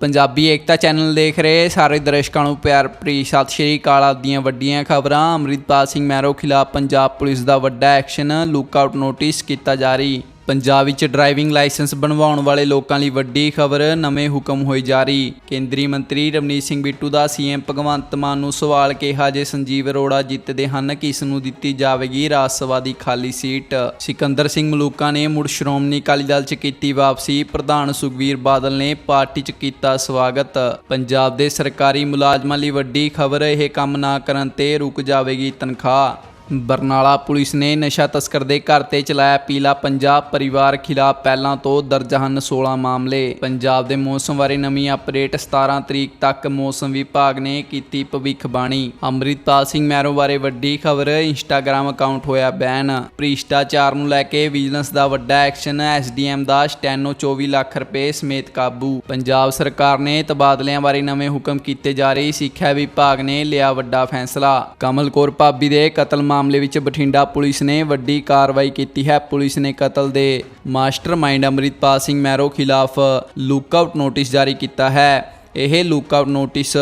ਪੰਜਾਬੀ ਏਕਤਾ channel ਦੇਖ ਰਹੇ ਸਾਰੇ ਦਰਸ਼ਕਾਂ ਨੂੰ ਪਿਆਰ ਭਰੀ ਸਤਿ ਸ਼੍ਰੀ ਅਕਾਲ। ਆਪਦੀਆਂ ਵੱਡੀਆਂ ਖਬਰਾਂ, ਅੰਮ੍ਰਿਤਪਾਲ ਸਿੰਘ ਮੈਰੋ ਖਿਲਾਫ ਪੰਜਾਬ ਪੁਲਿਸ ਦਾ ਵੱਡਾ ਐਕਸ਼ਨ ਲੁੱਕਆਊਟ ਨੋਟਿਸ ਕੀਤਾ ਜਾਰੀ। ਪੰਜਾਬ ਵਿੱਚ ਡਰਾਈਵਿੰਗ ਲਾਇਸੈਂਸ ਬਣਵਾਉਣ ਵਾਲੇ ਲੋਕਾਂ ਲਈ ਵੱਡੀ ਖਬਰ, ਨਵੇਂ ਹੁਕਮ ਹੋਏ ਜਾਰੀ। ਕੇਂਦਰੀ ਮੰਤਰੀ ਰਵਨੀਤ ਸਿੰਘ ਬਿੱਟੂ ਦਾ ਸੀਐਮ ਭਗਵੰਤ ਮਾਨ ਨੂੰ ਸਵਾਲ ਕਿਹਾ ਜੇ ਸੰਜੀਵ ਅਰੋੜਾ ਜਿੱਤਦੇ ਹਨ, ਕਿਸ ਨੂੰ ਦਿੱਤੀ ਜਾਵੇਗੀ ਰਾਜ ਸਭਾ ਦੀ ਖਾਲੀ ਸੀਟ? ਸਿਕੰਦਰ ਸਿੰਘ ਮਲੂਕਾ ਨੇ ਮੁੜ ਸ਼੍ਰੋਮਣੀ ਅਕਾਲੀ ਦਲ 'ਚ ਕੀਤੀ ਵਾਪਸੀ। ਪ੍ਰਧਾਨ ਸੁਖਵੀਰ ਬਾਦਲ ਨੇ ਪਾਰਟੀ 'ਚ ਕੀਤਾ ਸਵਾਗਤ। ਪੰਜਾਬ ਦੇ ਸਰਕਾਰੀ ਮੁਲਾਜ਼ਮਾਂ ਲਈ ਵੱਡੀ ਖਬਰ, ਇਹ ਕੰਮ ਨਾ ਕਰਨ ਤੇ ਰੁਕ ਜਾਵੇਗੀ ਤਨਖਾਹ। ਬਰਨਾਲਾ ਪੁਲਿਸ ਨੇ ਨਸ਼ਾ ਤਸਕਰ ਦੇ ਘਰ ਤੇ ਚਲਾਇਆ ਪੀਲਾ ਪੰਜਾਬ ਪਰਿਵਾਰ ਖਿਲਾਫ ਪਹਿਲਾਂ ਤੋਂ ਦਰਜ ਹਨ 16 ਮਾਮਲੇ। ਪੰਜਾਬ ਦੇ ਮੌਸਮ ਬਾਰੇ ਨਵੀਂ ਅਪਡੇਟ 17 ਤਰੀਕ ਤੱਕ ਮੌਸਮ ਵਿਭਾਗ ਨੇ ਕੀਤੀ ਭਵਿੱਖਬਾਣੀ। ਅੰਮ੍ਰਿਤਪਾਲ ਸਿੰਘ ਮੈਰੋ ਬਾਰੇ ਵੱਡੀ ਖਬਰ ਇੰਸਟਾਗ੍ਰam ਅਕਾਊਂਟ ਹੋਇਆ ਬੈਨ। ਭ੍ਰਿਸ਼ਟਾਚਾਰ ਨੂੰ ਲੈ ਕੇ ਵਿਜੀਲੈਂਸ ਦਾ ਵੱਡਾ ਐਕਸ਼ਨ ਐਸਡੀਐਮ ਦਾ ਸਟੈਨੋ 24 ਲੱਖ ਰੁਪਏ ਸਮੇਤ ਕਾਬੂ। ਪੰਜਾਬ ਸਰਕਾਰ ਨੇ ਤਬਾਦਲਿਆਂ ਬਾਰੇ ਨਵੇਂ ਹੁਕਮ ਕੀਤੇ ਜਾ ਰਹੇ, ਸਿੱਖਿਆ ਵਿਭਾਗ ਨੇ ਲਿਆ ਵੱਡਾ ਫੈਸਲਾ। ਕਮਲ ਕੌਰ ਭਾਬੀ ਦੇ ਕਤਲ ਮਾਮਲੇ ਵਿੱਚ ਬਠਿੰਡਾ ਪੁਲਿਸ ਨੇ ਵੱਡੀ ਕਾਰਵਾਈ ਕੀਤੀ ਹੈ। ਪੁਲਿਸ ਨੇ ਕਤਲ ਦੇ ਮਾਸਟਰਮਾਈਂਡ ਅੰਮ੍ਰਿਤਪਾਲ ਸਿੰਘ ਮੈਰੋ ਖਿਲਾਫ ਲੁੱਕਆਊਟ ਨੋਟਿਸ ਜਾਰੀ ਕੀਤਾ ਹੈ। ਇਹ ਲੁੱਕਆਊਟ ਨੋਟਿਸ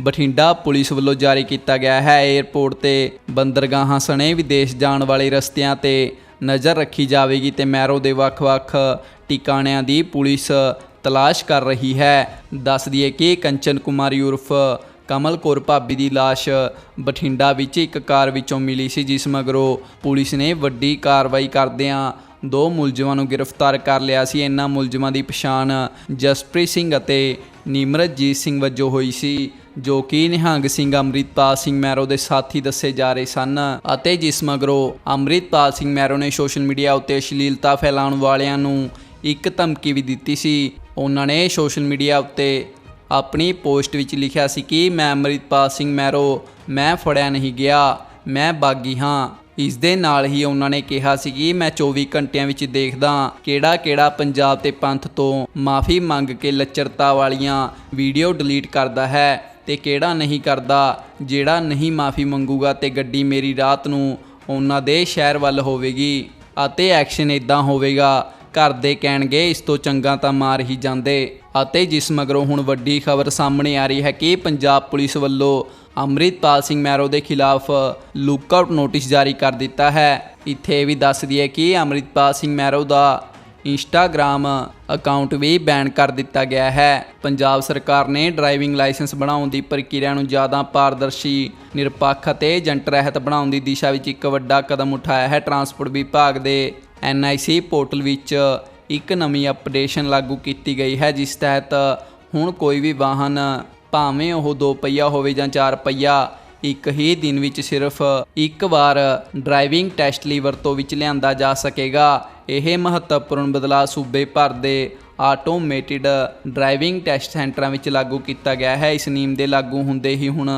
ਬਠਿੰਡਾ ਪੁਲਿਸ ਵੱਲੋਂ ਜਾਰੀ ਕੀਤਾ ਗਿਆ ਹੈ। 에ਅਰਪੋਰਟ ਤੇ ਬੰਦਰਗਾਹਾਂ ਸਣੇ ਵਿਦੇਸ਼ ਜਾਣ ਵਾਲੇ ਰਸਤਿਆਂ ਤੇ ਨਜ਼ਰ ਰੱਖੀ ਜਾਵੇਗੀ ਤੇ ਮੈਰੋ ਦੇ ਵੱਖ-ਵੱਖ ਟਿਕਾਣਿਆਂ ਦੀ ਪੁਲਿਸ ਤਲਾਸ਼ ਕਰ ਰਹੀ ਹੈ। ਦੱਸ ਦਈਏ ਕਿ ਕੰਚਨ ਕੁਮਾਰੀ ਉਰਫ ਕਮਲ ਕੌਰ ਭਾਬੀ ਦੀ ਲਾਸ਼ ਬਠਿੰਡਾ ਵਿੱਚ ਇੱਕ ਕਾਰ ਵਿੱਚੋਂ ਮਿਲੀ ਸੀ, ਜਿਸ ਮਗਰੋਂ ਪੁਲਿਸ ਨੇ ਵੱਡੀ ਕਾਰਵਾਈ ਕਰਦਿਆਂ ਦੋ ਮੁਲਜ਼ਮਾਂ ਨੂੰ ਗ੍ਰਿਫਤਾਰ ਕਰ ਲਿਆ ਸੀ। ਇਹਨਾਂ ਮੁਲਜ਼ਮਾਂ ਦੀ ਪਛਾਣ ਜਸਪ੍ਰੀਤ ਸਿੰਘ ਅਤੇ ਨਿਮਰਤਜੀਤ ਸਿੰਘ ਵਜੋਂ ਹੋਈ ਸੀ, ਜੋ ਕਿ ਨਿਹੰਗ ਸਿੰਘ ਅੰਮ੍ਰਿਤਪਾਲ ਸਿੰਘ ਮੈਰੋ ਦੇ ਸਾਥੀ ਦੱਸੇ ਜਾ ਰਹੇ ਸਨ ਅਤੇ ਜਿਸ ਮਗਰੋਂ ਅੰਮ੍ਰਿਤਪਾਲ ਸਿੰਘ ਮੈਰੋ ਨੇ ਸੋਸ਼ਲ ਮੀਡੀਆ ਉੱਤੇ ਅਸ਼ਲੀਲਤਾ ਫੈਲਾਉਣ ਵਾਲਿਆਂ ਨੂੰ ਇੱਕ ਧਮਕੀ ਵੀ ਦਿੱਤੀ ਸੀ। ਉਹਨਾਂ ਨੇ ਸੋਸ਼ਲ ਮੀਡੀਆ ਉੱਤੇ ਆਪਣੀ ਪੋਸਟ ਵਿੱਚ ਲਿਖਿਆ ਸੀ ਕਿ ਮੈਂ ਅੰਮ੍ਰਿਤਪਾਲ ਸਿੰਘ ਮੈਰੋ, ਮੈਂ ਫੜਿਆ ਨਹੀਂ ਗਿਆ, ਮੈਂ ਬਾਗੀ ਹਾਂ। ਇਸ ਦੇ ਨਾਲ ਹੀ ਉਹਨਾਂ ਨੇ ਕਿਹਾ ਸੀ ਕਿ ਮੈਂ 24 ਘੰਟਿਆਂ ਵਿੱਚ ਦੇਖਦਾ ਕਿਹੜਾ ਕਿਹੜਾ ਪੰਜਾਬ ਤੇ ਪੰਥ ਤੋਂ ਮਾਫੀ ਮੰਗ ਕੇ ਲੱਚਰਤਾ ਵਾਲੀਆਂ ਵੀਡੀਓ ਡਿਲੀਟ ਕਰਦਾ ਹੈ ਤੇ ਕਿਹੜਾ ਨਹੀਂ ਕਰਦਾ, ਜਿਹੜਾ ਨਹੀਂ ਮਾਫੀ ਮੰਗੂਗਾ ਤੇ ਗੱਡੀ ਮੇਰੀ ਰਾਤ ਨੂੰ ਉਹਨਾਂ ਦੇ ਸ਼ਹਿਰ ਵੱਲ ਹੋਵੇਗੀ ਅਤੇ ਐਕਸ਼ਨ ਇਦਾਂ ਹੋਵੇਗਾ, ਘਰ ਦੇ ਕਹਿਣਗੇ, ਇਸ ਤੋਂ ਚੰਗਾ ਤਾਂ ਮਾਰ ਹੀ ਜਾਂਦੇ। ਅਤੇ ਜਿਸ ਮਗਰੋਂ ਹੁਣ ਵੱਡੀ ਖਬਰ ਸਾਹਮਣੇ ਆ ਰਹੀ ਹੈ ਕਿ ਪੰਜਾਬ ਪੁਲਿਸ ਵੱਲੋਂ ਅੰਮ੍ਰਿਤਪਾਲ ਸਿੰਘ ਮੈਰੋ ਦੇ ਖਿਲਾਫ ਲੁੱਕਆਊਟ ਨੋਟਿਸ ਜਾਰੀ ਕਰ ਦਿੱਤਾ ਹੈ। ਇੱਥੇ ਇਹ ਵੀ ਦੱਸ ਦਈਏ ਕਿ ਅੰਮ੍ਰਿਤਪਾਲ ਸਿੰਘ ਮੈਰੋ ਦਾ ਇੰਸਟਾਗ੍ਰam ਅਕਾਊਂਟ ਵੀ ਬੈਨ ਕਰ ਦਿੱਤਾ ਗਿਆ ਹੈ। ਪੰਜਾਬ ਸਰਕਾਰ ਨੇ ਡਰਾਈਵਿੰਗ ਲਾਇਸੈਂਸ ਬਣਾਉਣ ਦੀ ਪ੍ਰਕਿਰਿਆ ਨੂੰ ਜ਼ਿਆਦਾ ਪਾਰਦਰਸ਼ੀ, ਨਿਰਪੱਖ ਅਤੇ ਏਜੰਟ ਰਹਿਤ ਬਣਾਉਣ ਦੀ ਦਿਸ਼ਾ ਵਿੱਚ ਇੱਕ ਵੱਡਾ ਕਦਮ ਉਠਾਇਆ ਹੈ। ਟਰਾਂਸਪੋਰਟ ਵਿਭਾਗ ਦੇ NIC ਪੋਰਟਲ ਵਿੱਚ ਇੱਕ ਨਵੀਂ ਅਪਡੇਸ਼ਨ ਲਾਗੂ ਕੀਤੀ ਗਈ ਹੈ, ਜਿਸ ਤਹਿਤ ਹੁਣ ਕੋਈ ਵੀ ਵਾਹਨ ਭਾਵੇਂ ਉਹ ਦੋ ਪਹੀਆ ਹੋਵੇ ਜਾਂ ਚਾਰ ਪਹੀਆ, ਇੱਕ ਹੀ ਦਿਨ ਵਿੱਚ ਸਿਰਫ ਇੱਕ ਵਾਰ ਡਰਾਈਵਿੰਗ ਟੈਸਟ ਲਈ ਵਰਤੋਂ ਵਿੱਚ ਲਿਆਂਦਾ ਜਾ ਸਕੇਗਾ। ਇਹ ਮਹੱਤਵਪੂਰਨ ਬਦਲਾਅ ਸੂਬੇ ਭਰ ਦੇ ਆਟੋਮੇਟਿਡ ਡਰਾਈਵਿੰਗ ਟੈਸਟ ਸੈਂਟਰਾਂ ਵਿੱਚ ਲਾਗੂ ਕੀਤਾ ਗਿਆ ਹੈ। ਇਸ ਨਿਯਮ ਦੇ ਲਾਗੂ ਹੁੰਦੇ ਹੀ ਹੁਣ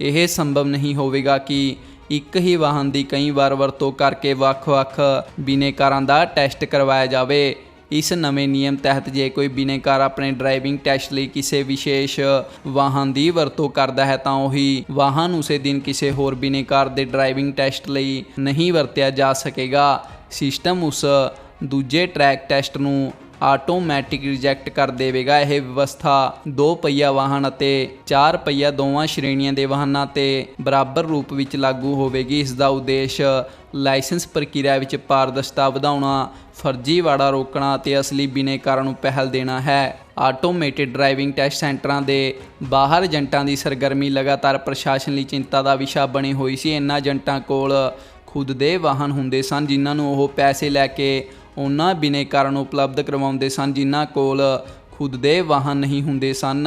ਇਹ ਸੰਭਵ ਨਹੀਂ ਹੋਵੇਗਾ ਕਿ ਇੱਕ ਹੀ ਵਾਹਨ ਦੀ ਕਈ ਵਾਰ ਵਰਤੋਂ ਕਰਕੇ ਵੱਖ-ਵੱਖ ਬਿਨੇਕਾਰਾਂ ਦਾ ਟੈਸਟ ਕਰਵਾਇਆ ਜਾਵੇ। ਇਸ ਨਵੇਂ ਨਿਯਮ ਤਹਿਤ ਜੇ ਕੋਈ ਬਿਨੇਕਾਰ ਆਪਣੇ ਡਰਾਈਵਿੰਗ ਟੈਸਟ ਲਈ ਕਿਸੇ ਵਿਸ਼ੇਸ਼ ਵਾਹਨ ਦੀ ਵਰਤੋਂ ਕਰਦਾ ਹੈ, ਤਾਂ ਉਹੀ ਵਾਹਨ ਉਸੇ ਦਿਨ ਕਿਸੇ ਹੋਰ ਬਿਨੇਕਾਰ ਦੇ ਡਰਾਈਵਿੰਗ ਟੈਸਟ ਲਈ ਨਹੀਂ ਵਰਤਿਆ ਜਾ ਸਕੇਗਾ। ਸਿਸਟਮ ਉਸ ਦੂਜੇ ਟਰੈਕ ਟੈਸਟ ਨੂੰ ਆਟੋਮੈਟਿਕ ਰਿਜੈਕਟ ਕਰ ਦੇਵੇਗਾ। ਇਹ ਵਿਵਸਥਾ ਦੋ ਪਹੀਆ ਵਾਹਨ ਅਤੇ ਚਾਰ ਪਹੀਆ ਦੋਵਾਂ ਸ਼੍ਰੇਣੀਆਂ ਦੇ ਵਾਹਨਾਂ ਤੇ ਬਰਾਬਰ ਰੂਪ ਵਿੱਚ ਲਾਗੂ ਹੋਵੇਗੀ। ਇਸ ਦਾ ਉਦੇਸ਼ ਲਾਇਸੈਂਸ ਪ੍ਰਕਿਰਿਆ ਵਿੱਚ ਪਾਰਦਰਸ਼ਤਾ ਵਧਾਉਣਾ ਫਰਜ਼ੀਵਾੜਾ ਰੋਕਣਾ ਅਤੇ ਅਸਲੀ ਬਿਨੇਕਾਰਾਂ ਨੂੰ ਪਹਿਲ ਦੇਣਾ ਹੈ। ਆਟੋਮੇਟਿਡ ਡਰਾਈਵਿੰਗ ਟੈਸਟ ਸੈਂਟਰਾਂ ਦੇ ਬਾਹਰ ਏਜੰਟਾਂ ਦੀ ਸਰਗਰਮੀ ਲਗਾਤਾਰ ਪ੍ਰਸ਼ਾਸਨ ਲਈ ਚਿੰਤਾ ਦਾ ਵਿਸ਼ਾ ਬਣੀ ਹੋਈ ਸੀ। ਇਹਨਾਂ ਏਜੰਟਾਂ ਕੋਲ ਖੁਦ ਦੇ ਵਾਹਨ ਹੁੰਦੇ ਸਨ, ਜਿਨ੍ਹਾਂ ਨੂੰ ਉਹ ਪੈਸੇ ਲੈ ਕੇ ਉਹਨਾਂ ਬਿਨੇਕਾਰਾਂ ਨੂੰ ਉਪਲਬਧ ਕਰਵਾਉਂਦੇ ਸਨ, ਜਿਨ੍ਹਾਂ ਕੋਲ ਖੁਦ ਦੇ ਵਾਹਨ ਨਹੀਂ ਹੁੰਦੇ ਸਨ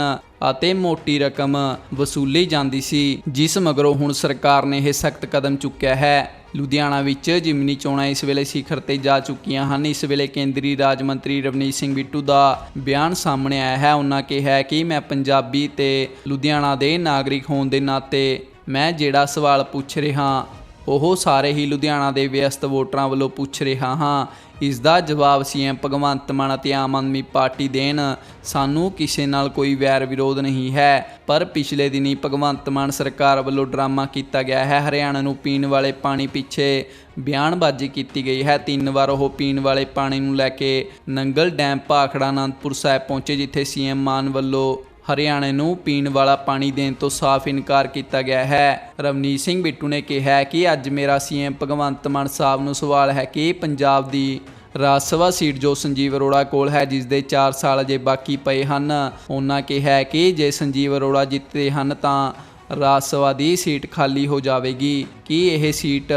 ਅਤੇ ਮੋਟੀ ਰਕਮ ਵਸੂਲੀ ਜਾਂਦੀ ਸੀ, ਜਿਸ ਮਗਰੋਂ ਹੁਣ ਸਰਕਾਰ ਨੇ ਇਹ ਸਖਤ ਕਦਮ ਚੁੱਕਿਆ ਹੈ। ਲੁਧਿਆਣਾ ਵਿੱਚ ਜਿਮਨੀ ਚੋਣਾਂ ਇਸ ਵੇਲੇ ਸਿਖਰ ਤੇ ਜਾ ਚੁੱਕੀਆਂ ਹਨ। ਇਸ ਵੇਲੇ ਕੇਂਦਰੀ ਰਾਜ ਮੰਤਰੀ ਰਵਨੀਤ ਸਿੰਘ ਬਿੱਟੂ ਦਾ ਬਿਆਨ ਸਾਹਮਣੇ ਆਇਆ ਹੈ। ਉਹਨਾਂ ਕਿਹਾ ਕਿ ਮੈਂ ਪੰਜਾਬੀ ਤੇ ਲੁਧਿਆਣਾ ਦੇ ਨਾਗਰਿਕ ਹੋਣ ਦੇ ਨਾਤੇ ਮੈਂ ਜਿਹੜਾ ਸਵਾਲ ਪੁੱਛ ਰਿਹਾ, ਉਹ ਸਾਰੇ ਹੀ ਲੁਧਿਆਣਾ ਦੇ ਵਿਅਸਤ ਵੋਟਰਾਂ ਵੱਲੋਂ ਪੁੱਛ ਰਿਹਾ ਹਾਂ। ਇਸ ਦਾ ਜਵਾਬ ਸੀਐਮ ਭਗਵੰਤ ਮਾਨ ਅਤੇ ਆਮ ਆਦਮੀ ਪਾਰਟੀ ਦੇਣ। ਸਾਨੂੰ ਕਿਸੇ ਨਾਲ ਕੋਈ ਵੈਰ ਵਿਰੋਧ ਨਹੀਂ ਹੈ। ਪਰ ਪਿਛਲੇ ਦਿਨੀ ਭਗਵੰਤ ਮਾਨ ਸਰਕਾਰ ਵੱਲੋਂ ਡਰਾਮਾ ਕੀਤਾ ਗਿਆ ਹੈ। ਹਰਿਆਣਾ ਨੂੰ ਪੀਣ ਵਾਲੇ ਪਾਣੀ ਪਿੱਛੇ ਬਿਆਨਬਾਜ਼ੀ ਕੀਤੀ ਗਈ ਹੈ। ਤਿੰਨ ਵਾਰ ਉਹ ਪੀਣ ਵਾਲੇ ਪਾਣੀ ਨੂੰ ਲੈ ਕੇ ਨੰਗਲ ਡੈਮ ਭਾਖੜਾ ਅਨੰਦਪੁਰ ਸਾਹਿਬ ਪਹੁੰਚੇ, ਜਿੱਥੇ ਸੀਐਮ ਮਾਨ ਵੱਲੋਂ ਹਰਿਆਣੇ ਨੂੰ ਪੀਣ ਵਾਲਾ ਪਾਣੀ ਦੇਣ ਤੋਂ ਸਾਫ਼ ਇਨਕਾਰ ਕੀਤਾ ਗਿਆ ਹੈ। ਰਵਨੀਤ ਸਿੰਘ ਬਿੱਟੂ ਨੇ ਕਿਹਾ ਕਿ ਅੱਜ ਮੇਰਾ ਸੀਐਮ ਭਗਵੰਤ ਮਾਨ ਸਾਹਿਬ ਨੂੰ ਸਵਾਲ ਹੈ ਕਿ ਪੰਜਾਬ ਦੀ ਰਾਜ ਸਭਾ ਸੀਟ ਜੋ ਸੰਜੀਵ ਅਰੋੜਾ ਕੋਲ ਹੈ, ਜਿਸ ਦੇ 4 ਸਾਲ ਅਜੇ ਬਾਕੀ ਪਏ ਹਨ, ਉਹਨਾਂ ਕਿਹਾ ਕਿ ਜੇ ਸੰਜੀਵ ਅਰੋੜਾ ਜਿੱਤਦੇ ਹਨ ਤਾਂ ਰਾਜ ਸਭਾ ਦੀ ਸੀਟ ਖਾਲੀ ਹੋ ਜਾਵੇਗੀ। ਕਿ ਇਹ ਸੀਟ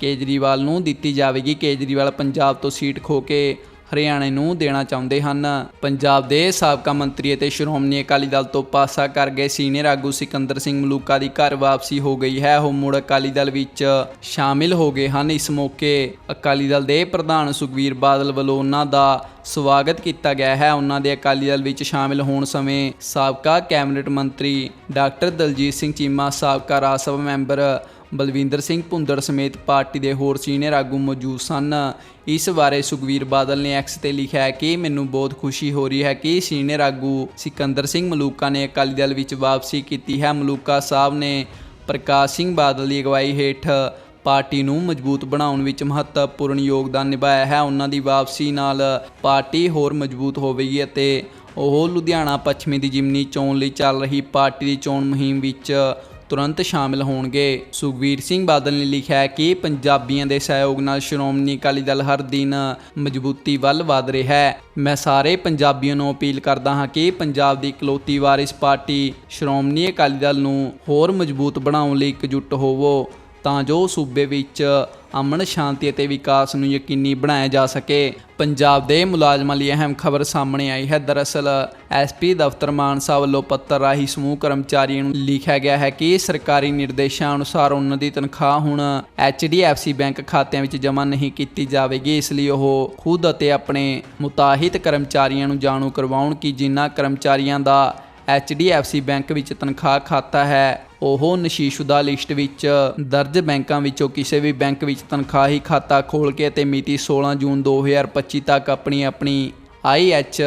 ਕੇਜਰੀਵਾਲ ਨੂੰ ਦਿੱਤੀ ਜਾਵੇਗੀ? ਕੇਜਰੀਵਾਲ ਪੰਜਾਬ ਤੋਂ ਸੀਟ ਖੋ ਕੇ ਹਰਿਆਣੇ ਨੂੰ ਦੇਣਾ ਚਾਹੁੰਦੇ ਹਨ। ਪੰਜਾਬ ਦੇ ਸਾਬਕਾ ਮੰਤਰੀ ਅਤੇ ਸ਼੍ਰੋਮਣੀ ਅਕਾਲੀ ਦਲ ਤੋਂ ਪਾਸਾ ਕਰ ਗਏ ਸੀਨੀਅਰ ਆਗੂ ਸਿਕੰਦਰ ਸਿੰਘ ਮਲੂਕਾ ਦੀ ਘਰ ਵਾਪਸੀ ਹੋ ਗਈ ਹੈ। ਉਹ ਮੁੜ ਅਕਾਲੀ ਦਲ ਵਿੱਚ ਸ਼ਾਮਿਲ ਹੋ ਗਏ ਹਨ। ਇਸ ਮੌਕੇ ਅਕਾਲੀ ਦਲ ਦੇ ਪ੍ਰਧਾਨ ਸੁਖਵੀਰ ਬਾਦਲ ਵੱਲੋਂ ਉਹਨਾਂ ਦਾ ਸਵਾਗਤ ਕੀਤਾ ਗਿਆ ਹੈ। ਉਹਨਾਂ ਦੇ ਅਕਾਲੀ ਦਲ ਵਿੱਚ ਸ਼ਾਮਿਲ ਹੋਣ ਸਮੇਂ ਸਾਬਕਾ ਕੈਬਨਿਟ ਮੰਤਰੀ ਡਾਕਟਰ ਦਲਜੀਤ ਸਿੰਘ ਚੀਮਾ, ਸਾਬਕਾ ਰਾਜ ਸਭਾ ਮੈਂਬਰ ਬਲਵਿੰਦਰ ਸਿੰਘ ਭੁੰਦੜ ਸਮੇਤ ਪਾਰਟੀ ਦੇ ਹੋਰ ਸੀਨੀਅਰ ਆਗੂ ਮੌਜੂਦ ਸਨ। ਇਸ ਬਾਰੇ ਸੁਖਵੀਰ ਬਾਦਲ ਨੇ ਐਕਸ ਤੇ ਲਿਖਿਆ ਹੈ ਕਿ ਮੈਨੂੰ ਬਹੁਤ ਖੁਸ਼ੀ ਹੋ ਰਹੀ ਹੈ ਕਿ ਸੀਨੀਅਰ ਆਗੂ ਸਿਕੰਦਰ ਸਿੰਘ ਮਲੂਕਾ ਨੇ ਅਕਾਲੀ ਦਲ ਵਿੱਚ ਵਾਪਸੀ ਕੀਤੀ ਹੈ। ਮਲੂਕਾ ਸਾਹਿਬ ਨੇ ਪ੍ਰਕਾਸ਼ ਸਿੰਘ ਬਾਦਲ ਦੀ ਅਗਵਾਈ ਹੇਠ ਪਾਰਟੀ ਨੂੰ ਮਜ਼ਬੂਤ ਬਣਾਉਣ ਵਿੱਚ ਮਹੱਤਵਪੂਰਨ ਯੋਗਦਾਨ ਨਿਭਾਇਆ ਹੈ। ਉਹਨਾਂ ਦੀ ਵਾਪਸੀ ਨਾਲ ਪਾਰਟੀ ਹੋਰ ਮਜ਼ਬੂਤ ਹੋਵੇਗੀ ਅਤੇ ਉਹ ਲੁਧਿਆਣਾ ਪੱਛਮੀ ਦੀ ਜਿਮਨੀ ਚੋਣ ਲਈ ਚੱਲ ਰਹੀ ਪਾਰਟੀ ਦੀ ਚੋਣ ਮੁਹਿੰਮ ਵਿੱਚ ਤੁਰੰਤ ਸ਼ਾਮਿਲ ਹੋਣਗੇ। ਸੁਖਵੀਰ ਸਿੰਘ ਬਾਦਲ ਨੇ ਲਿਖਿਆ ਹੈ ਕਿ ਪੰਜਾਬੀਆਂ ਦੇ ਸਹਿਯੋਗ ਨਾਲ ਸ਼੍ਰੋਮਣੀ ਅਕਾਲੀ ਦਲ ਹਰ ਦਿਨ ਮਜ਼ਬੂਤੀ ਵੱਲ ਵਧ ਰਿਹਾ ਹੈ। ਮੈਂ ਸਾਰੇ ਪੰਜਾਬੀਆਂ ਨੂੰ ਅਪੀਲ ਕਰਦਾ ਹਾਂ ਕਿ ਪੰਜਾਬ ਦੀ ਇਕਲੌਤੀ ਵਾਰਿਸ ਪਾਰਟੀ ਸ਼੍ਰੋਮਣੀ ਅਕਾਲੀ ਦਲ ਨੂੰ ਹੋਰ ਮਜ਼ਬੂਤ ਬਣਾਉਣ ਲਈ ਇਕਜੁੱਟ ਹੋਵੋ। ਤਾਂ ਜੋ ਸੂਬੇ ਵਿੱਚ ਅਮਨ, ਸ਼ਾਂਤੀ ਅਤੇ ਵਿਕਾਸ ਨੂੰ ਯਕੀਨੀ ਬਣਾਇਆ ਜਾ ਸਕੇ। ਪੰਜਾਬ ਦੇ ਮੁਲਾਜ਼ਮਾਂ ਲਈ ਅਹਿਮ ਖਬਰ ਸਾਹਮਣੇ ਆਈ ਹੈ। ਦਰਅਸਲ ਐਸਪੀ ਦਫ਼ਤਰ ਮਾਨਸਾ ਵੱਲੋਂ ਪੱਤਰ ਰਾਹੀਂ ਸਮੂਹ ਕਰਮਚਾਰੀਆਂ ਨੂੰ ਲਿਖਿਆ ਗਿਆ ਹੈ ਕਿ ਸਰਕਾਰੀ ਨਿਰਦੇਸ਼ਾਂ ਅਨੁਸਾਰ ਉਹਨਾਂ ਦੀ ਤਨਖਾਹ ਹੁਣ HDFC ਬੈਂਕ ਖਾਤਿਆਂ ਵਿੱਚ ਜਮ੍ਹਾਂ ਨਹੀਂ ਕੀਤੀ ਜਾਵੇਗੀ। ਇਸ ਲਈ ਉਹ ਖੁਦ ਅਤੇ ਆਪਣੇ ਮੁਤਾਹਿਤ ਕਰਮਚਾਰੀਆਂ ਨੂੰ ਜਾਣੂ ਕਰਵਾਉਣ ਕਿ ਜਿਨ੍ਹਾਂ ਕਰਮਚਾਰੀਆਂ ਦਾ HDFC ਬੈਂਕ ਵਿੱਚ ਤਨਖਾਹ ਖਾਤਾ ਹੈ ਉਹ ਨਸ਼ੀਸ਼ੁਦਾ ਲਿਸਟ ਵਿੱਚ ਦਰਜ ਬੈਂਕਾਂ ਵਿੱਚੋਂ ਕਿਸੇ ਵੀ ਬੈਂਕ ਵਿੱਚ ਤਨਖਾਹੀ ਖਾਤਾ ਖੋਲ ਕੇ ਅਤੇ ਮਿਤੀ 16 ਜੂਨ 2025 ਤੱਕ ਆਪਣੀ ਆਪਣੀ IH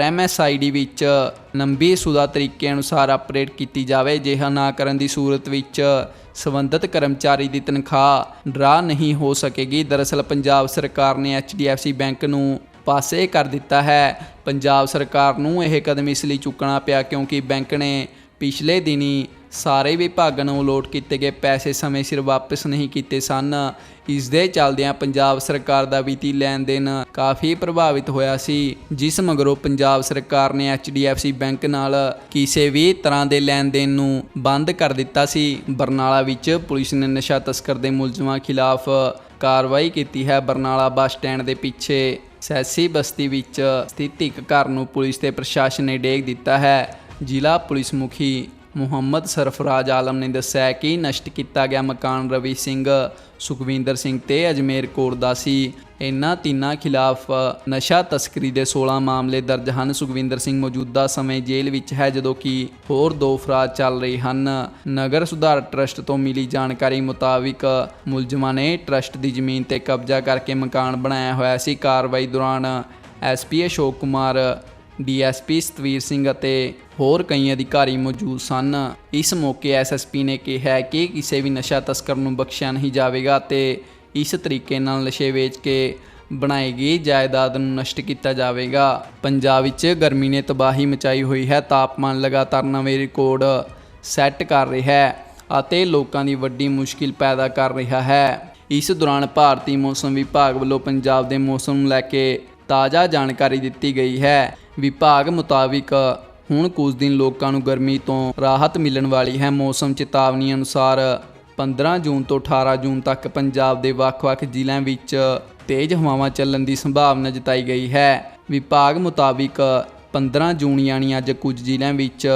RMS ID ਵਿੱਚ ਲੰਬੀ ਸੁਦਾ ਤਰੀਕੇ ਅਨੁਸਾਰ ਅਪਡੇਟ ਕੀਤੀ ਜਾਵੇ ਅਜਿਹਾ ਨਾ ਕਰਨ ਦੀ ਸੂਰਤ ਵਿੱਚ ਸੰਬੰਧਿਤ ਕਰਮਚਾਰੀ ਦੀ ਤਨਖਾਹ ਡਰਾ ਨਹੀਂ ਹੋ ਸਕੇਗੀ। ਦਰਅਸਲ, ਪੰਜਾਬ ਸਰਕਾਰ ਨੇ HDFC ਬੈਂਕ ਨੂੰ ਪਾਸੇ ਕਰ ਦਿੱਤਾ ਹੈ। ਪੰਜਾਬ ਸਰਕਾਰ ਨੂੰ ਇਹ ਕਦਮ ਇਸ ਲਈ ਚੁੱਕਣਾ ਪਿਆ ਕਿਉਂਕਿ ਬੈਂਕ ਨੇ ਪਿਛਲੇ ਦਿਨੀ ਸਾਰੇ ਵਿਭਾਗਾਂ ਨੂੰ ਅਲੋਟ ਕੀਤੇ ਗਏ ਪੈਸੇ ਸਮੇਂ ਸਿਰ ਵਾਪਸ ਨਹੀਂ ਕੀਤੇ ਸਨ। ਇਸ ਦੇ ਚੱਲਦਿਆਂ ਪੰਜਾਬ ਸਰਕਾਰ ਦਾ ਵਿੱਤੀ ਲੈਣ ਦੇਣ ਕਾਫੀ ਪ੍ਰਭਾਵਿਤ ਹੋਇਆ ਸੀ। ਜਿਸ ਮਗਰੋਂ ਪੰਜਾਬ ਸਰਕਾਰ ਨੇ HDFC ਬੈਂਕ ਨਾਲ ਕਿਸੇ ਵੀ ਤਰ੍ਹਾਂ ਦੇ ਲੈਣ ਦੇਣ ਨੂੰ ਬੰਦ ਕਰ ਦਿੱਤਾ ਸੀ। ਬਰਨਾਲਾ ਵਿੱਚ ਪੁਲਿਸ ਨੇ ਨਸ਼ਾ ਤਸਕਰ ਦੇ ਮੁਲਜ਼ਮਾਂ ਖਿਲਾਫ ਕਾਰਵਾਈ ਕੀਤੀ ਹੈ। ਬਰਨਾਲਾ ਬੱਸ ਸਟੈਂਡ ਦੇ ਪਿੱਛੇ ਸੈਸੀ ਬਸਤੀ ਵਿੱਚ ਸਥਿਤ ਇੱਕ ਘਰ ਨੂੰ ਪੁਲਿਸ ਤੇ ਪ੍ਰਸ਼ਾਸਨ ਨੇ ਡੇਗ ਦਿੱਤਾ ਹੈ। ਜ਼ਿਲ੍ਹਾ ਪੁਲਿਸ ਮੁਖੀ ਮੁਹੰਮਦ ਸਰਫਰਾਜ਼ ਆਲਮ ਨੇ ਦੱਸਿਆ ਕਿ ਨਸ਼ਟ ਕੀਤਾ ਗਿਆ ਮਕਾਨ ਰਵੀ ਸਿੰਘ, ਸੁਖਵਿੰਦਰ ਸਿੰਘ ਤੇ ਅਜਮੇਰ ਕੌਰ ਦਾ ਸੀ। ਇਨ੍ਹਾਂ ਤਿੰਨਾਂ ਖਿਲਾਫ ਨਸ਼ਾ ਤਸਕਰੀ ਦੇ 16 ਮਾਮਲੇ ਦਰਜ ਹਨ। ਸੁਖਵਿੰਦਰ ਸਿੰਘ ਮੌਜੂਦਾ ਸਮੇਂ ਜੇਲ੍ਹ ਵਿੱਚ ਹੈ ਜਦੋਂ ਕਿ ਹੋਰ ਦੋ ਫਰਾਜ ਚੱਲ ਰਹੇ ਹਨ। ਨਗਰ ਸੁਧਾਰ ਟਰਸਟ ਤੋਂ ਮਿਲੀ ਜਾਣਕਾਰੀ ਮੁਤਾਬਿਕ ਮੁਲਜ਼ਮਾਂ ਨੇ ਟਰਸਟ ਦੀ ਜ਼ਮੀਨ ਤੇ ਕਬਜ਼ਾ ਕਰਕੇ ਮਕਾਨ ਬਣਾਇਆ ਹੋਇਆ ਸੀ। ਕਾਰਵਾਈ ਦੌਰਾਨ ਐਸਪੀ ਅਸ਼ੋਕ ਕੁਮਾਰ ਡੀਐਸਪੀ ਸਤਵੀਰ ਸਿੰਘ ਅਤੇ ਹੋਰ ਕਈ ਅਧਿਕਾਰੀ ਮੌਜੂਦ ਸਨ। ਇਸ ਮੌਕੇ ਐਸਐਸਪੀ ਨੇ ਕਿਹਾ ਕਿ ਕਿਸੇ ਵੀ ਨਸ਼ਾ ਤਸਕਰ ਨੂੰ ਬਖਸ਼ਿਆ ਨਹੀਂ ਜਾਵੇਗਾ ਤੇ ਇਸ ਤਰੀਕੇ ਨਾਲ ਨਸ਼ੇ ਵੇਚ ਕੇ ਬਣਾਈ ਗਈ ਜਾਇਦਾਦ ਨੂੰ ਨਸ਼ਟ ਕੀਤਾ ਜਾਵੇਗਾ। ਪੰਜਾਬ ਵਿੱਚ ਗਰਮੀ ਨੇ ਤਬਾਹੀ ਮਚਾਈ ਹੋਈ ਹੈ। ਤਾਪਮਾਨ ਲਗਾਤਾਰ ਨਵੇਂ ਰਿਕਾਰਡ ਸੈੱਟ ਕਰ ਰਿਹਾ ਹੈ ਅਤੇ ਲੋਕਾਂ ਦੀ ਵੱਡੀ ਮੁਸ਼ਕਿਲ ਪੈਦਾ ਕਰ ਰਿਹਾ ਹੈ। ਇਸ ਦੌਰਾਨ ਭਾਰਤੀ ਮੌਸਮ ਵਿਭਾਗ ਵੱਲੋਂ ਪੰਜਾਬ ਦੇ ਮੌਸਮ ਨੂੰ ਲੈ ਕੇ ਤਾਜ਼ਾ ਜਾਣਕਾਰੀ ਦਿੱਤੀ ਗਈ ਹੈ। ਵਿਭਾਗ ਮੁਤਾਬਿਕ ਹੁਣ ਕੁਝ ਦਿਨ ਲੋਕਾਂ ਨੂੰ ਗਰਮੀ ਤੋਂ ਰਾਹਤ ਮਿਲਣ ਵਾਲੀ ਹੈ। ਮੌਸਮ ਚੇਤਾਵਨੀ ਅਨੁਸਾਰ 15 ਜੂਨ ਤੋਂ 18 ਜੂਨ ਤੱਕ ਪੰਜਾਬ ਦੇ ਵੱਖ-ਵੱਖ ਜ਼ਿਲ੍ਹਿਆਂ ਵਿੱਚ ਤੇਜ਼ ਹਵਾਵਾਂ ਚੱਲਣ ਦੀ ਸੰਭਾਵਨਾ ਜਤਾਈ ਗਈ ਹੈ। ਵਿਭਾਗ ਮੁਤਾਬਿਕ 15 ਜੂਨ ਯਾਨੀ ਅੱਜ ਕੁਝ ਜ਼ਿਲ੍ਹਿਆਂ ਵਿੱਚ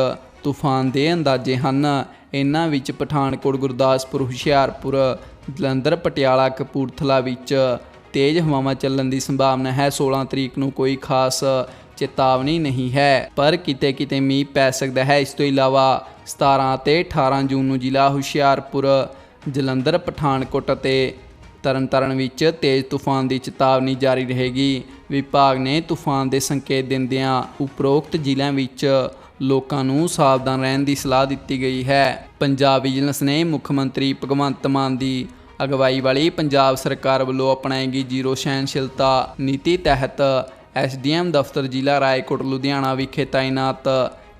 ਤੂਫਾਨ ਦੇ ਅੰਦਾਜ਼ੇ ਹਨ। ਇਹਨਾਂ ਵਿੱਚ ਪਠਾਨਕੋਟ, ਗੁਰਦਾਸਪੁਰ, ਹੁਸ਼ਿਆਰਪੁਰ, ਜਲੰਧਰ, ਪਟਿਆਲਾ, ਕਪੂਰਥਲਾ ਵਿੱਚ ਤੇਜ਼ ਹਵਾਵਾਂ ਚੱਲਣ ਦੀ ਸੰਭਾਵਨਾ ਹੈ। 16 ਤਰੀਕ ਨੂੰ ਕੋਈ ਖਾਸ ਚੇਤਾਵਨੀ ਨਹੀਂ ਹੈ। ਪਰ ਕਿਤੇ ਕਿਤੇ ਮੀਂਹ ਪੈ ਸਕਦਾ ਹੈ। ਇਸ ਤੋਂ ਇਲਾਵਾ 17 ਅਤੇ 18 ਜੂਨ ਨੂੰ ਜ਼ਿਲ੍ਹਾ ਹੁਸ਼ਿਆਰਪੁਰ, ਜਲੰਧਰ, ਪਠਾਨਕੋਟ ਅਤੇ ਤਰਨਤਾਰਨ ਵਿੱਚ ਤੇਜ਼ ਤੂਫਾਨ ਦੀ ਚੇਤਾਵਨੀ ਜਾਰੀ ਰਹੇਗੀ। ਵਿਭਾਗ ਨੇ ਤੂਫਾਨ ਦੇ ਸੰਕੇਤ ਦਿੰਦਿਆਂ ਉਪਰੋਕਤ ਜ਼ਿਲ੍ਹਿਆਂ ਵਿੱਚ ਲੋਕਾਂ ਨੂੰ ਸਾਵਧਾਨ ਰਹਿਣ ਦੀ ਸਲਾਹ ਦਿੱਤੀ ਗਈ ਹੈ। ਪੰਜਾਬ ਵਿਜੀਲੈਂਸ ਨੇ ਮੁੱਖ ਮੰਤਰੀ ਭਗਵੰਤ ਮਾਨ ਦੀ ਅਗਵਾਈ ਵਾਲੀ ਪੰਜਾਬ ਸਰਕਾਰ ਵੱਲੋਂ ਅਪਣਾਏਗੀ ਜ਼ੀਰੋ ਸਹਿਣਸ਼ੀਲਤਾ ਨੀਤੀ ਤਹਿਤ ਐਸਡੀਐਮ ਦਫ਼ਤਰ ਜ਼ਿਲ੍ਹਾ ਰਾਏਕੋਟ, ਲੁਧਿਆਣਾ ਵਿਖੇ ਤਾਇਨਾਤ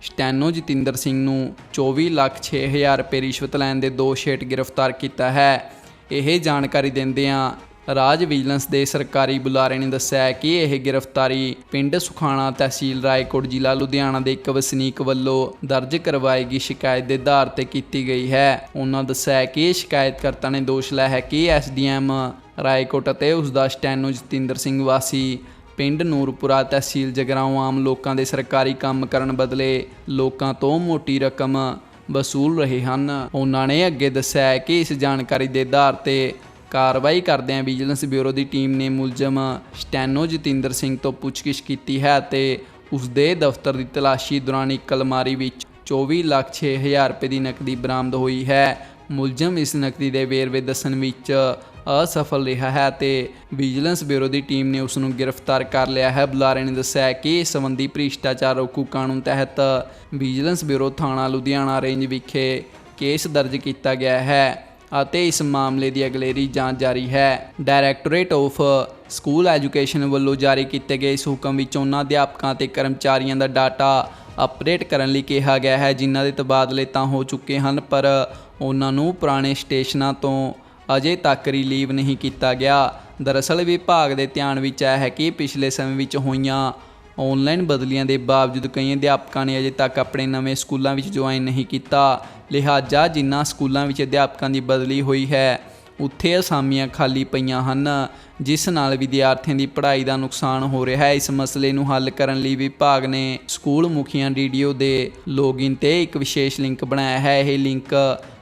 ਸਟੈਨੋ ਜਤਿੰਦਰ ਸਿੰਘ ਨੂੰ 24 ਲੱਖ 6000 ਰੁਪਏ ਰਿਸ਼ਵਤ ਲੈਣ ਦੇ ਦੋਸ਼ ਹੇਠ ਗ੍ਰਿਫਤਾਰ ਕੀਤਾ ਹੈ। ਇਹ ਜਾਣਕਾਰੀ ਦਿੰਦਿਆਂ ਰਾਜ ਵਿਜੀਲੈਂਸ ਦੇ ਸਰਕਾਰੀ ਬੁਲਾਰੇ ਨੇ ਦੱਸਿਆ ਕਿ ਇਹ ਗ੍ਰਿਫਤਾਰੀ ਪਿੰਡ ਸੁਖਾਣਾ ਤਹਿਸੀਲ ਰਾਏਕੋਟ, ਜ਼ਿਲ੍ਹਾ ਲੁਧਿਆਣਾ ਦੇ ਇੱਕ ਵਸਨੀਕ ਵੱਲੋਂ ਦਰਜ ਕਰਵਾਈ ਗਈ ਸ਼ਿਕਾਇਤ ਦੇ ਆਧਾਰ ਤੇ ਕੀਤੀ ਗਈ ਹੈ। ਉਹਨਾਂ ਦੱਸਿਆ ਕਿ ਸ਼ਿਕਾਇਤਕਰਤਾ ਨੇ ਦੋਸ਼ ਲਾਇਆ ਹੈ ਕਿ ਐਸਡੀਐਮ ਰਾਏਕੋਟ ਅਤੇ ਉਸ ਦਾ ਸਟੈਨੋ ਜਤਿੰਦਰ ਸਿੰਘ ਵਾਸੀ ਪਿੰਡ ਨੂਰਪੁਰਾ ਤਹਿਸੀਲ ਜਗਰਾਉਂ ਆਮ ਲੋਕਾਂ ਦੇ ਸਰਕਾਰੀ ਕੰਮ ਕਰਨ ਬਦਲੇ ਲੋਕਾਂ ਤੋਂ ਮੋਟੀ ਰਕਮ ਵਸੂਲ ਰਹੇ ਹਨ। ਉਹਨਾਂ ਨੇ ਅੱਗੇ ਦੱਸਿਆ ਹੈ ਕਿ ਇਸ ਜਾਣਕਾਰੀ ਦੇ ਆਧਾਰ ਤੇ ਕਾਰਵਾਈ ਕਰਦਿਆਂ ਵਿਜੀਲੈਂਸ ਬਿਊਰੋ ਦੀ ਟੀਮ ਨੇ ਮੁਲਜ਼ਮ ਸਟੈਨੋ ਜਤਿੰਦਰ ਸਿੰਘ ਤੋਂ ਪੁੱਛਗਿੱਛ ਕੀਤੀ ਹੈ ਤੇ ਉਸ ਦੇ ਦਫ਼ਤਰ ਦੀ ਤਲਾਸ਼ੀ ਦੌਰਾਨ ਇੱਕ ਅਲਮਾਰੀ ਵਿੱਚ 24 ਲੱਖ 6000 ਰੁਪਏ ਦੀ ਨਕਦੀ ਬਰਾਮਦ ਹੋਈ ਹੈ। ਮੁਲਜ਼ਮ ਇਸ ਨਕਦੀ ਦੇ ਵੇਰਵੇ ਦੱਸਣ ਵਿੱਚ ਅਸਫਲ ਰਿਹਾ ਹੈ ਤੇ ਵਿਜੀਲੈਂਸ ਬਿਊਰੋ ਦੀ ਟੀਮ ਨੇ ਉਸ ਨੂੰ ਗ੍ਰਿਫਤਾਰ ਕਰ ਲਿਆ ਹੈ। ਬੁਲਾਰੇ ਨੇ ਦੱਸਿਆ ਕਿ ਇਸ ਸੰਬੰਧੀ ਭ੍ਰਿਸ਼ਟਾਚਾਰ ਰੋਕੂ ਕਾਨੂੰਨ ਤਹਿਤ ਵਿਜੀਲੈਂਸ ਬਿਊਰੋ ਥਾਣਾ ਲੁਧਿਆਣਾ ਰੇਂਜ ਵਿਖੇ ਕੇਸ ਦਰਜ ਕੀਤਾ ਗਿਆ ਹੈ ਅਤੇ ਇਸ ਮਾਮਲੇ ਦੀ ਅਗਲੇਰੀ ਜਾਂਚ ਜਾਰੀ ਹੈ। ਡਾਇਰੈਕਟੋਰੇਟ ਆਫ ਸਕੂਲ ਐਜੂਕੇਸ਼ਨ ਵੱਲੋਂ ਜਾਰੀ ਕੀਤੇ ਗਏ ਇਸ ਹੁਕਮ ਵਿੱਚ ਉਹਨਾਂ ਅਧਿਆਪਕਾਂ ਤੇ ਕਰਮਚਾਰੀਆਂ ਦਾ ਡਾਟਾ ਅਪਡੇਟ ਕਰਨ ਲਈ ਕਿਹਾ ਗਿਆ ਹੈ, ਜਿਨ੍ਹਾਂ ਦੇ ਤਬਾਦਲੇ ਤਾਂ ਹੋ ਚੁੱਕੇ ਹਨ, ਪਰ ਉਹਨਾਂ ਨੂੰ ਪੁਰਾਣੇ ਸਟੇਸ਼ਨਾਂ ਤੋਂ ਅਜੇ ਤੱਕ ਰਿਲੀਵ ਨਹੀਂ ਕੀਤਾ ਗਿਆ। ਦਰਅਸਲ ਵਿਭਾਗ ਦੇ ਧਿਆਨ ਵਿੱਚ ਆਇਆ ਹੈ ਕਿ ਪਿਛਲੇ ਸਮੇਂ ਵਿੱਚ ਹੋਈਆਂ ਆਨਲਾਈਨ ਬਦਲੀਆਂ ਦੇ ਬਾਵਜੂਦ ਕਈ ਅਧਿਆਪਕਾਂ ਨੇ ਅਜੇ ਤੱਕ ਆਪਣੇ ਨਵੇਂ ਸਕੂਲਾਂ ਵਿੱਚ ਜੁਆਇਨ ਨਹੀਂ ਕੀਤਾ। ਲਿਹਾਜ਼ਾ ਜਿਨ੍ਹਾਂ ਸਕੂਲਾਂ ਵਿੱਚ ਅਧਿਆਪਕਾਂ ਦੀ ਬਦਲੀ ਹੋਈ ਹੈ, ਉੱਥੇ ਅਸਾਮੀਆਂ ਖਾਲੀ ਪਈਆਂ ਹਨ, ਜਿਸ ਨਾਲ ਵਿਦਿਆਰਥੀਆਂ ਦੀ ਪੜ੍ਹਾਈ ਦਾ ਨੁਕਸਾਨ ਹੋ ਰਿਹਾ ਹੈ। ਇਸ ਮਸਲੇ ਨੂੰ ਹੱਲ ਕਰਨ ਲਈ ਵਿਭਾਗ ਨੇ ਸਕੂਲ ਮੁਖੀਆਂ ਡੀਡੀਓ ਦੇ ਲੌਗਇਨ ਤੇ ਇੱਕ ਵਿਸ਼ੇਸ਼ ਲਿੰਕ ਬਣਾਇਆ ਹੈ। ਇਹ ਲਿੰਕ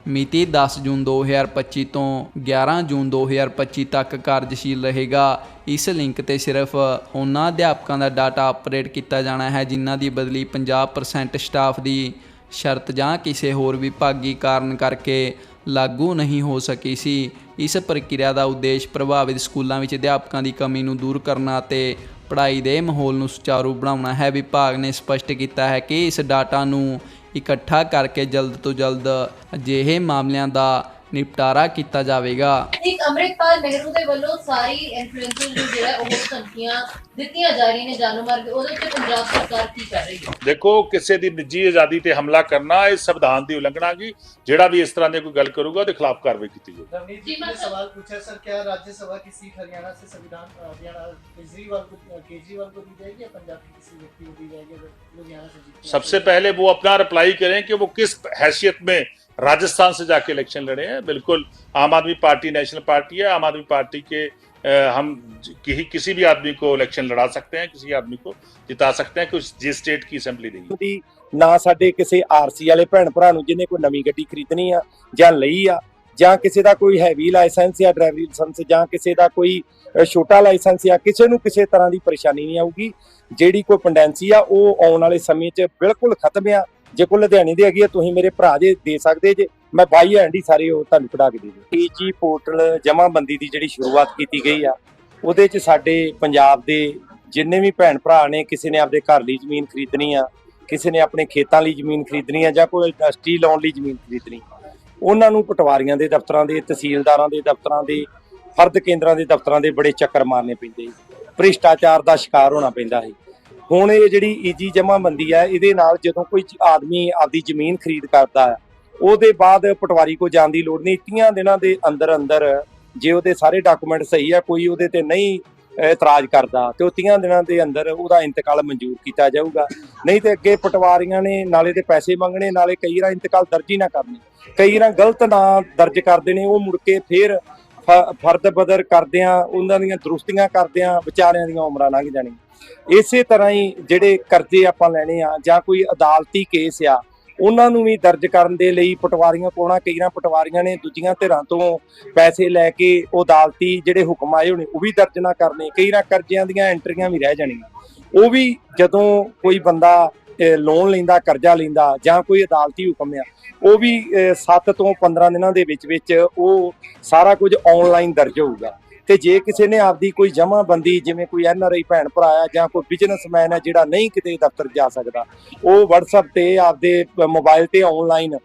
ਮਿਤੀ 10 ਜੂਨ 2025 ਤੋਂ 11 ਜੂਨ 2025 ਤੱਕ ਕਾਰਜਸ਼ੀਲ ਰਹੇਗਾ। ਇਸ ਲਿੰਕ ਤੇ ਸਿਰਫ ਉਹਨਾਂ ਅਧਿਆਪਕਾਂ ਦਾ ਡਾਟਾ ਅਪਡੇਟ ਕੀਤਾ ਜਾਣਾ ਹੈ, ਜਿਨ੍ਹਾਂ ਦੀ ਬਦਲੀ 50% ਸਟਾਫ ਦੀ ਸ਼ਰਤ ਜਾਂ ਕਿਸੇ ਹੋਰ ਵਿਭਾਗੀ ਕਾਰਨ ਕਰਕੇ ਲਾਗੂ ਨਹੀਂ ਹੋ ਸਕੀ ਸੀ। ਇਸ ਪ੍ਰਕਿਰਿਆ ਦਾ ਉਦੇਸ਼ ਪ੍ਰਭਾਵਿਤ ਸਕੂਲਾਂ ਵਿੱਚ ਅਧਿਆਪਕਾਂ ਦੀ ਕਮੀ ਨੂੰ ਦੂਰ ਕਰਨਾ ਅਤੇ ਪੜ੍ਹਾਈ ਦੇ ਮਾਹੌਲ ਨੂੰ ਸੁਚਾਰੂ ਬਣਾਉਣਾ ਹੈ। ਵਿਭਾਗ ਨੇ ਸਪਸ਼ਟ ਕੀਤਾ ਹੈ ਕਿ ਇਸ ਡਾਟਾ ਨੂੰ ਇਕੱਠਾ ਕਰਕੇ ਜਲਦ ਤੋਂ ਜਲਦ ਅਜਿਹੇ ਮਾਮਲਿਆਂ ਦਾ ਨਿਪਟਾਰਾ ਕੀਤਾ ਜਾਵੇਗਾ। ਇੱਕ ਅੰਮ੍ਰਿਤਪਾਲ ਨਹਿਰੂ ਦੇ ਵੱਲੋਂ ਸਾਰੀ ਇਨਫਲੂਐਂਸਰ ਨੂੰ ਜਿਹੜਾ ਉਹ ਧਮਕੀਆਂ ਦਿੱਤੀਆਂ ਜਾ ਰਹੀਆਂ ਨੇ ਜਾਨੋਂ ਮਾਰ ਕੇ ਉਹਦੇ ਉੱਤੇ ਪੰਜਾਬ ਸਰਕਾਰ ਕੀ ਕਰ ਰਹੀ ਹੈ ਦੇਖੋ ਕਿਸੇ ਦੀ ਨਿੱਜੀ ਆਜ਼ਾਦੀ ਤੇ ਹਮਲਾ ਕਰਨਾ ਇਹ ਸੰਵਿਧਾਨ ਦੀ ਉਲੰਘਣਾ ਕੀ ਜਿਹੜਾ ਵੀ ਇਸ ਤਰ੍ਹਾਂ ਦੀ ਕੋਈ ਗੱਲ ਕਰੂਗਾ ਉਹਦੇ ਖਿਲਾਫ ਕਾਰਵਾਈ ਕੀਤੀ ਜਾਊਗੀ रवनीत जी जी, ने मतलब- सवाल पूछा सर क्या राज्यसभा की सीट हरियाणा से संविधान अ, हरियाणा केजरीवाल को केजरीवाल को दी जाएगी या पंजाब के किसी व्यक्ति को दी जाएगी अगर लुधियाना से जीतते हैं? सबसे पहले वो अपना रिप्लाई करें कि वो किस हैसियत में राजस्थान से जाके इलेक्शन लड़े हैं बिल्कुल आम आदमी पार्टी नेशनल पार्टी है आम आदमी पार्टी के अ, हम ज- किसी किसी भी आदमी को इलेक्शन लड़ा सकते हैं किसी आदमी को जिता सकते हैं कुछ जिस स्टेट की असेंबली देगी ਦੀ ਨਾ ਸਾਡੇ ਕਿਸੇ ਆਰਸੀ ਵਾਲੇ ਭੈਣ ਭਰਾ ਨੂੰ ਜਿਹਨੇ ਕੋਈ ਨਵੀਂ ਗੱਡੀ ਖਰੀਦਣੀ ਆ ਜਾਂ ਲਈ ਆ ਜਾਂ ਕਿਸੇ ਦਾ ਕੋਈ ਹੈਵੀ ਲਾਇਸੈਂਸ ਜਾਂ ਡਰਾਈਵਰੀ ਲਾਇਸੈਂਸ ਜਾਂ ਕਿਸੇ ਦਾ ਕੋਈ ਅ, ਛੋਟਾ ਲਾਇਸੈਂਸ ਆ ਕਿਸੇ ਨੂੰ ਕਿਸੇ ਤਰ੍ਹਾਂ ਦੀ ਪਰੇਸ਼ਾਨੀ ਨਹੀਂ ਆਊਗੀ ਜਿਹੜੀ ਕੋਈ ਪੈਂਡੈਂਸੀ ਆ ਉਹ ਆਉਣ ਵਾਲੇ ਸਮੇਂ 'ਚ ਬਿਲਕੁਲ ਖਤਮ ਆ ਜੇ ਕੋਈ ਲੁਧਿਆਣੇ ਦੀ ਹੈਗੀ ਆ ਤੁਸੀਂ ਮੇਰੇ ਭਰਾ ਜੇ ਦੇ ਸਕਦੇ ਜੇ ਮੈਂ ਬਾਈ ਹੈਂਡ ਹੀ ਸਾਰੇ ਉਹ ਤੁਹਾਨੂੰ ਕਢਾ ਕੇ ਦੇ ਦੇ ਪੀਜੀ ਪੋਰਟਲ ਜਮਾਬੰਦੀ ਦੀ ਜਿਹੜੀ ਸ਼ੁਰੂਆਤ ਕੀਤੀ ਗਈ ਆ, ਉਹਦੇ 'ਚ ਸਾਡੇ ਪੰਜਾਬ ਦੇ ਜਿੰਨੇ ਵੀ ਭੈਣ ਭਰਾ ਨੇ, ਕਿਸੇ ਨੇ ਆਪਦੇ ਘਰ ਲਈ ਜ਼ਮੀਨ ਖਰੀਦਣੀ ਆ, ਕਿਸੇ ਨੇ ਆਪਣੇ ਖੇਤਾਂ ਲਈ ਜ਼ਮੀਨ ਖਰੀਦਣੀ ਹੈ ਜਾਂ ਕੋਈ ਇੰਡਸਟਰੀ ਲਾਉਣ ਲਈ ਜ਼ਮੀਨ ਖਰੀਦਣੀ, ਉਹਨਾਂ ਨੂੰ ਪਟਵਾਰੀਆਂ ਦੇ ਦਫ਼ਤਰਾਂ ਦੇ, ਤਹਿਸੀਲਦਾਰਾਂ ਦੇ ਦਫ਼ਤਰਾਂ ਦੇ, ਫਰਦ ਕੇਂਦਰਾਂ ਦੇ ਦਫ਼ਤਰਾਂ ਦੇ ਬੜੇ ਚੱਕਰ ਮਾਰਨੇ ਪੈਂਦੇ ਭ੍ਰਿਸ਼ਟਾਚਾਰ ਦਾ ਸ਼ਿਕਾਰ ਹੋਣਾ ਪੈਂਦਾ ਸੀ। ਹੁਣ ਇਹ ਜਿਹੜੀ ਈਜੀ ਜਮਾਬੰਦੀ ਹੈ ਇਹਦੇ ਨਾਲ ਜਦੋਂ ਕੋਈ ਆਦਮੀ ਆਪਦੀ ਜ਼ਮੀਨ ਖਰੀਦ ਕਰਦਾ ਹੈ ਉਹਦੇ ਬਾਅਦ ਪਟਵਾਰੀ ਕੋ ਜਾਣ ਦੀ ਲੋੜ ਨਹੀਂ। 30 ਦਿਨਾਂ ਦੇ ਅੰਦਰ ਅੰਦਰ ਜੇ ਉਹਦੇ ਸਾਰੇ ਡਾਕੂਮੈਂਟ ਸਹੀ ਆ, ਕੋਈ ਉਹਦੇ ਤੇ ਨਹੀਂ ਇਤਰਾਜ਼ ਕਰਦਾ, ਤੇ ਉਹ 30 ਦਿਨਾਂ ਦੇ ਅੰਦਰ ਉਹਦਾ ਇੰਤਕਾਲ ਮਨਜ਼ੂਰ ਕੀਤਾ ਜਾਊਗਾ। ਨਹੀਂ ਤੇ ਅੱਗੇ ਪਟਵਾਰੀਆਂ ਨੇ ਨਾਲੇ ਤੇ ਪੈਸੇ ਮੰਗਣੇ, ਨਾਲੇ ਕਈ ਵਾਰ ਇੰਤਕਾਲ ਦਰਜ ਹੀ ਨਾ ਕਰਨੇ। ਕਈ ਵਾਰ ਗਲਤ ਨਾਂ ਦਰਜ ਕਰਦੇ ਨੇ ਉਹ ਮੁੜ ਕੇ ਫੇਰ ਫ- ਫਰਦ ਬਦਰ ਕਰਦਿਆਂ, ਉਹਨਾਂ ਦੀਆਂ ਦਰੁਸਤੀਆਂ ਕਰਦਿਆਂ ਵਿਚਾਰਿਆਂ ਦੀਆਂ ਉਮਰਾਂ ਲੰਘ ਜਾਣੀਆਂ। ਇਸੇ ਤਰ੍ਹਾਂ ਹੀ ਜਿਹੜੇ ਕਰਜ਼ੇ ਆਪਾਂ ਲੈਣੇ ਆ ਜਾਂ ਕੋਈ ਅਦਾਲਤੀ ਕੇਸ ਆ ਉਹਨਾਂ ਨੂੰ ਵੀ ਦਰਜ ਕਰਨ ਦੇ ਲਈ ਪਟਵਾਰੀਆਂ ਕੋਣਾ ਕਈ ਵਾਰ ਪਟਵਾਰੀਆਂ ਨੇ ਦੂਜੀਆਂ ਧਿਰਾਂ ਤੋਂ ਪੈਸੇ ਲੈ ਕੇ ਉਹ ਅਦਾਲਤੀ ਜਿਹੜੇ ਹੁਕਮ ਆਏ ਹੋਣੇ, ਉਹ ਵੀ ਦਰਜ ਨਾ ਕਰਨੇ ਕਈ ਵਾਰ ਕਰਜ਼ਿਆਂ ਦੀਆਂ ਐਂਟਰੀਆਂ ਵੀ ਰਹਿ ਜਾਣੀਆਂ। ਉਹ ਵੀ ਜਦੋਂ ਕੋਈ ਬੰਦਾ ਲੋਨ ਲੈਂਦਾ, ਕਰਜ਼ਾ ਲੈਂਦਾ ਜਾਂ ਕੋਈ ਅਦਾਲਤੀ ਹੁਕਮ ਆ, ਉਹ ਵੀ 7 ਤੋਂ 15 ਦਿਨਾਂ ਦੇ ਵਿੱਚ ਵਿੱਚ ਉਹ ਸਾਰਾ ਕੁਝ ਆਨਲਾਈਨ ਦਰਜ ਹੋਊਗਾ। ਤੇ ਜੇ ਕਿਸੇ ਨੇ ਆਪਦੀ ਕੋਈ ਜਮ੍ਹਾਂਬੰਦੀ ਜਿਵੇਂ ਕੋਈ ਐਨ ਆਰ ਆਈ ਭੈਣ ਭਰਾ ਆ ਜਾਂ ਕੋਈ ਬਿਜ਼ਨਸਮੈਨ ਹੈ ਜਿਹੜਾ ਨਹੀਂ ਕਿਤੇ ਦਫ਼ਤਰ ਜਾ ਸਕਦਾ, ਉਹ WhatsApp ਤੇ ਆਪਦੇ ਮੋਬਾਈਲ ਤੇ ਆਨਲਾਈਨ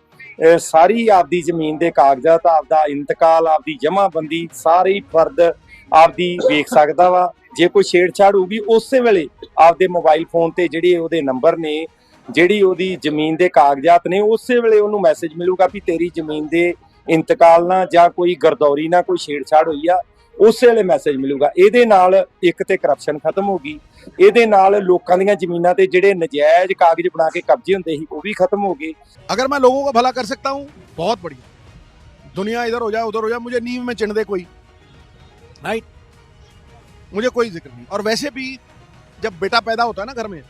ਸਾਰੀ ਆਪਦੀ ਜ਼ਮੀਨ ਦੇ ਕਾਗਜ਼ਾਤ, ਆਪਦਾ ਇੰਤਕਾਲ, ਆਪਦੀ ਜਮ੍ਹਾਂਬੰਦੀ ਸਾਰੀ ਫਰਦ ਆਪਦੀ ਵੇਖ ਸਕਦਾ ਵਾ। ਜੇ ਕੋਈ ਛੇੜਛਾੜ ਹੋਊਗੀ, ਉਸੇ ਵੇਲੇ ਆਪਦੇ ਮੋਬਾਈਲ ਫੋਨ ਤੇ ਜਿਹੜੇ ਉਹਦੇ ਨੰਬਰ ਨੇ, ਜਿਹੜੀ ਉਹਦੀ ਜ਼ਮੀਨ ਦੇ ਕਾਗਜ਼ਾਤ ਨੇ, ਉਸੇ ਵੇਲੇ ਉਹਨੂੰ ਮੈਸੇਜ ਮਿਲੂਗਾ ਵੀ ਤੇਰੀ ਜ਼ਮੀਨ ਦੇ ਇੰਤਕਾਲ ਨਾਲ ਜਾਂ ਕੋਈ ਗਰਦੌਰੀ ਨਾਲ ਕੋਈ ਛੇੜਛਾੜ ਹੋਈ ਆ। ਉਸੇ ਵੇਲੇ ਮੈਸੇਜ ਮਿਲੂਗਾ ਇਹਦੇ ਨਾਲ ਇੱਕ ਤੇ ਕਰਪਸ਼ਨ ਖਤਮ ਹੋ ਗਈ ਇਹਦੇ ਨਾਲ ਲੋਕਾਂ ਦੀਆਂ ਜ਼ਮੀਨਾਂ ਤੇ ਜਿਹੜੇ ਨਜਾਇਜ਼ ਕਾਗਜ਼ ਬਣਾ ਕੇ ਕਬਜ਼ੇ ਹੁੰਦੇ ਸੀ ਉਹ ਵੀ ਖਤਮ ਹੋ ਗਏ अगर मैं लोगों का भला कर सकता हूँ बहुत बढ़िया दुनिया इधर हो जाए उधर हो जाए मुझे नींव में चिन दे कोई राइट मुझे कोई जिक्र नहीं और वैसे भी जब बेटा पैदा होता है ना घर में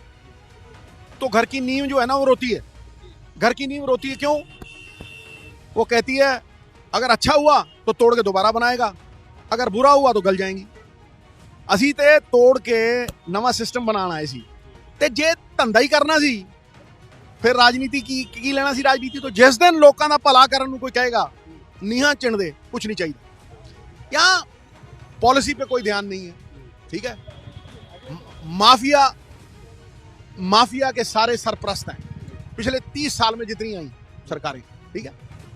तो घर की नींव जो है ना वो रोती है घर की नींव रोती है क्यों वो कहती है अगर अच्छा हुआ तो तोड़ के दोबारा बनाएगा अगर बुरा हुआ तो गल जाएंगी ਅਸੀਂ ਤੇ ਤੋੜ ਕੇ ਨਵਾਂ ਸਿਸਟਮ ਬਣਾਉਣ ਆਏ ਸੀ ਤੇ ਜੇ ਧੰਦਾ ਹੀ ਕਰਨਾ ਸੀ ਫਿਰ ਰਾਜਨੀਤੀ ਕੀ ਕੀ ਲੈਣਾ ਸੀ ਰਾਜਨੀਤੀ ਤੋਂ ਜਿਸ ਦਿਨ ਲੋਕਾਂ ਦਾ ਭਲਾ ਕਰਨ ਨੂੰ ਕੋਈ ਕਹੇਗਾ ਨੀਹਾਂ ਚਿਣਦੇ ਕੁਝ ਨਹੀਂ ਚਾਹੀਦਾ ਜਾਂ पॉलिसी पे कोई ध्यान नहीं है ठीक है म- माफिया माफिया के सारे सरप्रस्त हैं पिछले तीस साल में जितनी आई सरकारें ठीक है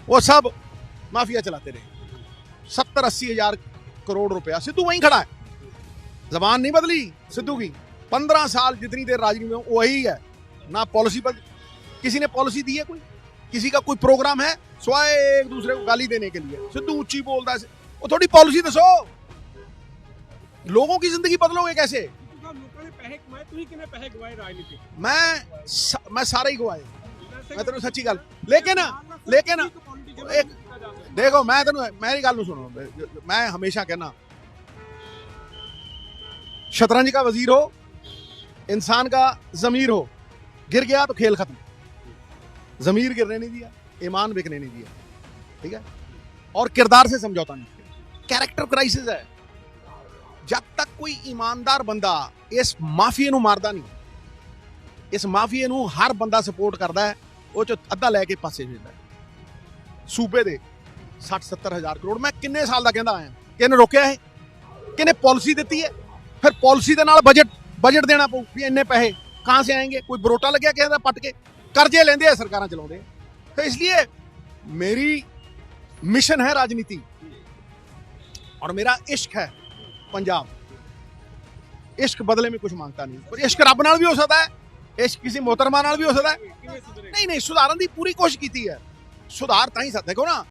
वो सब माफिया चलाते रहे सत्तर अस्सी हजार करोड़ रुपया। सिद्धू वहीं खड़ा है। जबान नहीं बदली सिद्धू की। पंद्रह साल जितनी देर राजनीति में वही है। ना पॉलिसी बदली किसी ने पॉलिसी दी है कोई? किसी का कोई प्रोग्राम है? स्वाय एक दूसरे को गाली देने के लिए। सिद्धू उच्ची बोलता है। वो थोड़ी पॉलिसी दसो। लोगों की ज़िंदगी बदलोगे कैसे? मैं मैं सारे ही गुआए मैं तेरे सच्ची गल लेकिन लेकिन एक देखो मैं तेन मेरी गल सुनो मैं हमेशा कहना शतरंज का वजीर हो इंसान का जमीर हो गिर गया तो खेल खत्म जमीर गिरने नहीं दिया ईमान बिकने नहीं दिया ठीक है और किरदार से समझौता नहीं किया कैरेक्टर क्राइसिस है जब तक कोई ईमानदार बंदा इस माफिए ਨੂੰ ਮਾਰਦਾ ਨਹੀਂ ਇਸ ਮਾਫੀਏ ਨੂੰ ਹਰ ਬੰਦਾ ਸਪੋਰਟ ਕਰਦਾ ਹੈ ਉਹ ਚ ਅੱਧਾ ਲੈ ਕੇ ਪਾਸੇ ਜਾਂਦਾ ਹੈ ਸੂਬੇ ਦੇ 60 70 ਹਜ਼ਾਰ ਕਰੋੜ। ਮੈਂ ਕਿੰਨੇ ਸਾਲ ਦਾ ਕਹਿੰਦਾ ਆਇਆ? ਕਿਹਨੇ ਰੋਕਿਆ ਇਹ? ਕਿਹਨੇ ਪਾਲਿਸੀ ਦਿੱਤੀ ਹੈ? ਫਿਰ ਪਾਲਿਸੀ ਦੇ ਨਾਲ ਬਜਟ ਬਜਟ ਦੇਣਾ ਪਊ ਵੀ ਇੰਨੇ ਪੈਸੇ ਕਾਂ ਸੇ ਆਏਗੇ? ਕੋਈ ਬਰੋਟਾ ਲੱਗਿਆ ਕਿਸੇ ਦਾ ਪੱਟ ਕੇ? ਕਰਜ਼ੇ ਲੈਂਦੇ ਆ, ਸਰਕਾਰਾਂ ਚਲਾਉਂਦੇ ਤੇ ਇਸ ਲਈ ਮੇਰੀ ਮਿਸ਼ਨ ਹੈ ਰਾਜਨੀਤੀ। और मेरा इश्क है पंजाब इश्क बदले में कुछ मांगता नहीं ਇਸ਼ਕ ਰੱਬ ਨਾਲ ਵੀ ਹੋ ਸਕਦਾ सकता है इश्क किसी मोहतरमा भी हो सकता है नहीं नहीं सुधारन की पूरी कोशिश की है सुधार ਤਾਂ ਹੀ सकते ਕੋ ਨਾ।